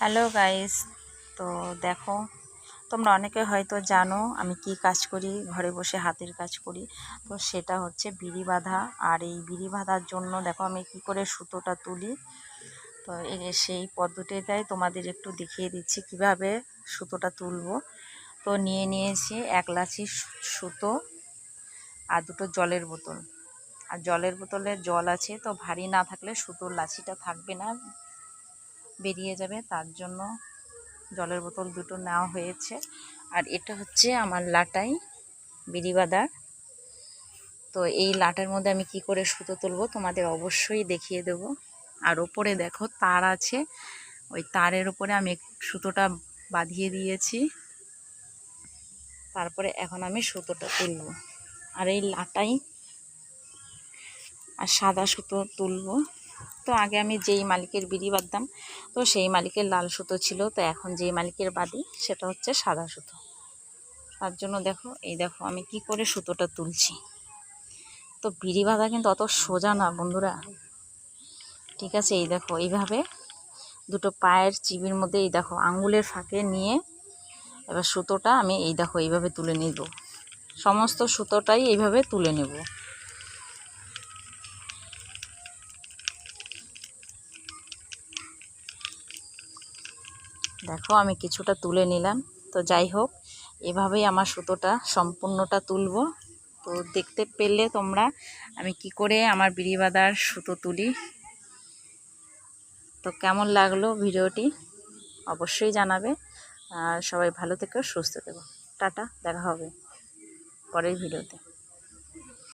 Hello guys তো দেখো, তোমরা অনেকে হয়তো জানো আমি কি কাজ করি, ঘরে বসে হাতের কাজ করি। তো সেটা হচ্ছে বিড়ি বাঁধা। আর এই বিড়ি বাঁধার জন্য দেখো আমি কি করে সুতোটা তুলি। তো সেই পদ্ধতিটাই তোমাদের একটু দেখিয়ে দিচ্ছি, কীভাবে সুতোটা তুলবো। তো নিয়ে নিয়েছি এক লাচি সুতো আর দুটো জলের বোতল। আর জলের বোতলে জল আছে, তো ভারী না থাকলে সুতোর লাচিটা থাকবে না। বেরিয়ে যাবে, তার জন্য জলের বোতল দুটো নেওয়া হয়েছে। আর এটা হচ্ছে আমার লাটাই বিড়ি বাঁধার তো এই লাটার মধ্যে আমি কি করে সুতো তুলবো তোমাদের অবশ্যই দেখিয়ে দেব। আর ওপরে দেখো, তার আছে। ওই তারের উপরে আমি সুতোটা বাঁধিয়ে দিয়েছি। তারপরে এখন আমি সুতোটা তুলব। আর এই লাটাই আর সাদা সুতো তুলবো। তো আগে আমি যেই মালিকের বিড়ি বাঁধতাম, তো সেই মালিকের লাল সুতো ছিল। তো এখন যেই মালিকের বাদি সেটা হচ্ছে সাদা সুতো। তার জন্য দেখো, এই দেখো, আমি কি করে সুতোটা তুলছি। তো বিড়ি বাঁধা কিন্তু অত সোজা না বন্ধুরা। ঠিক আছে, এই দেখো, এইভাবে দুটো পায়ের চিবির মধ্যে, এই দেখো আঙ্গুলের ফাঁকে নিয়ে এবার সুতোটা আমি এই দেখো, এইভাবে তুলে নেব। সমস্ত সুতোটাই এইভাবে তুলে নেব। দেখো, আমি কিছুটা তুলে নিলাম। তো যাই হোক, এভাবেই আমার সুতোটা সম্পূর্ণটা তুলব। তো দেখতে পেলে তোমরা আমি কি করে আমার বিড়িবাদার সুতো তুলি। তো কেমন লাগল ভিডিওটি অবশ্যই জানাবে। আর সবাই ভালো থেকো, সুস্থ থেকো। টাটা, দেখা হবে পরের ভিডিওতে।